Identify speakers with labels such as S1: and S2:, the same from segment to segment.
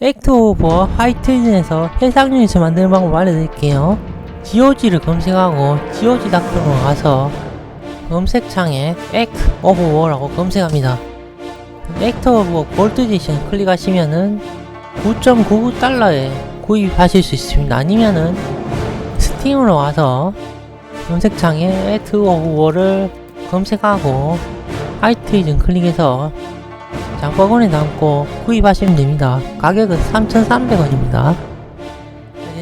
S1: 액트 오버 화이트인에서 해상 유닛을 만드는 방법 알려드릴게요. GOG를 검색하고 GOG.com으로 가서 검색창에 액트 오브 워라고 검색합니다. 액트 오브 워 골드 에디션 클릭하시면은 9.99달러에 구입하실 수 있습니다. 아니면은 스팀으로 와서 검색창에 액트 오브 워를 검색하고 화이트이즌 클릭해서 장바구니에 담고 구입하시면 됩니다. 가격은 3,300원입니다.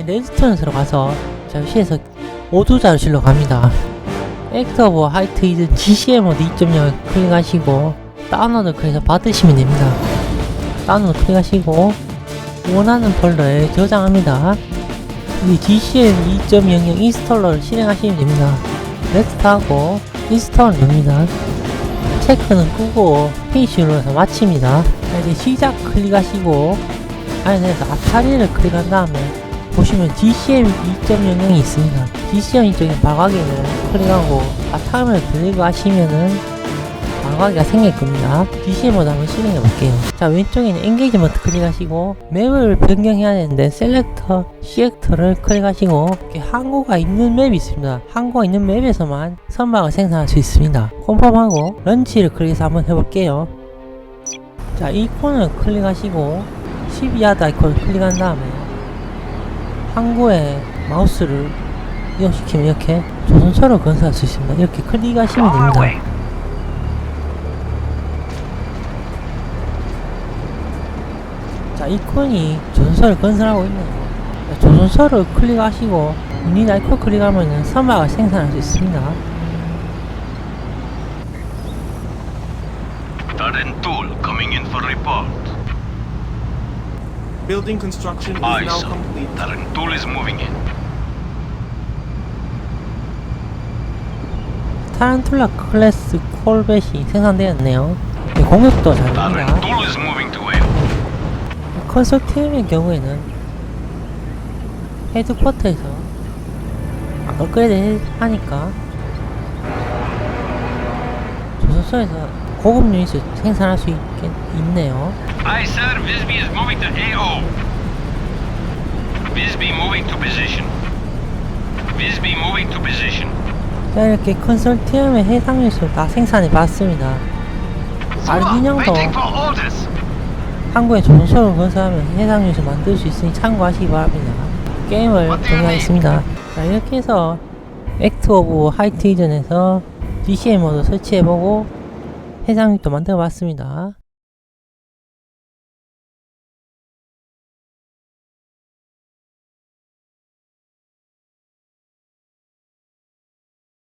S1: 레지스턴스로 가서 잠시에서 오두자로 실러 갑니다. 액터 오브 화이트 이든 GCM 모드 2.0을 클릭하시고 다운로드 클릭해서 받으시면 됩니다. 다운로드 클릭하시고 원하는 폴더에 저장합니다. 이 GCM 2.00 인스톨러를 실행하시면 됩니다. 넥스트하고 인스톨 누릅니다. 체크는 끄고 피니쉬로 해서 마칩니다. 자, 이제 시작 클릭하시고 안에서 아타리를 클릭한 다음에 보시면 GCM 2.00이 있습니다. GCM 2.0 바가기를 클릭하고 바탕을 들고 하시면은 바가기가 생길 겁니다. GCM으로 한번 실행해 볼게요. 자 왼쪽에는 엔게이지먼트 클릭하시고 맵을 변경해야 되는데 셀렉터 시액터를 클릭하시고 이렇게 항구가 있는 맵이 있습니다. 항구가 있는 맵에서만 선박을 생산할 수 있습니다. 콤펌하고 런치를 클릭해서 한번 해볼게요. 자 이콘을 클릭하시고 12야드 아이콘을 클릭한 다음에 항구에 마우스를 이용시키면 이렇게 조선소를 건설할 수 있습니다. 이렇게 클릭하시면 됩니다. 자, 이콘이 조선소를 건설하고 있네요. 자, 조선소를 클릭하시고 유닛 아이콘 클릭하면 선박을 생산할 수 있습니다.
S2: Darren Tool coming in for report.
S3: Building construction is now complete.
S2: Darren Tool is moving in.
S1: 타란툴라 클래스 콜벳이 생산되었네요. 네, 공격도
S2: Darren
S1: 잘합니다.
S2: Tool is moving to whale.
S1: 컨설팅의 경우에는 헤드쿼터에서 업그레이드 하니까 조선소에서 고급 유닛을 생산할 수 있겠, 있네요.
S2: Aye, sir. Visby is moving to AO. Visby moving to position. Visby moving to position.
S1: 자 이렇게 컨설팅의 해상 유닛을 다 생산해 봤습니다.
S2: orders.
S1: 한국에 조선소를 건설하면 해상 유닛을 만들 수 있으니 참고하시기 바랍니다. 게임을 종료하겠습니다. 자 이렇게 해서 액트 오브 하이트 이전에서 DCM 모드 설치해보고 해상 유닛도 만들어봤습니다.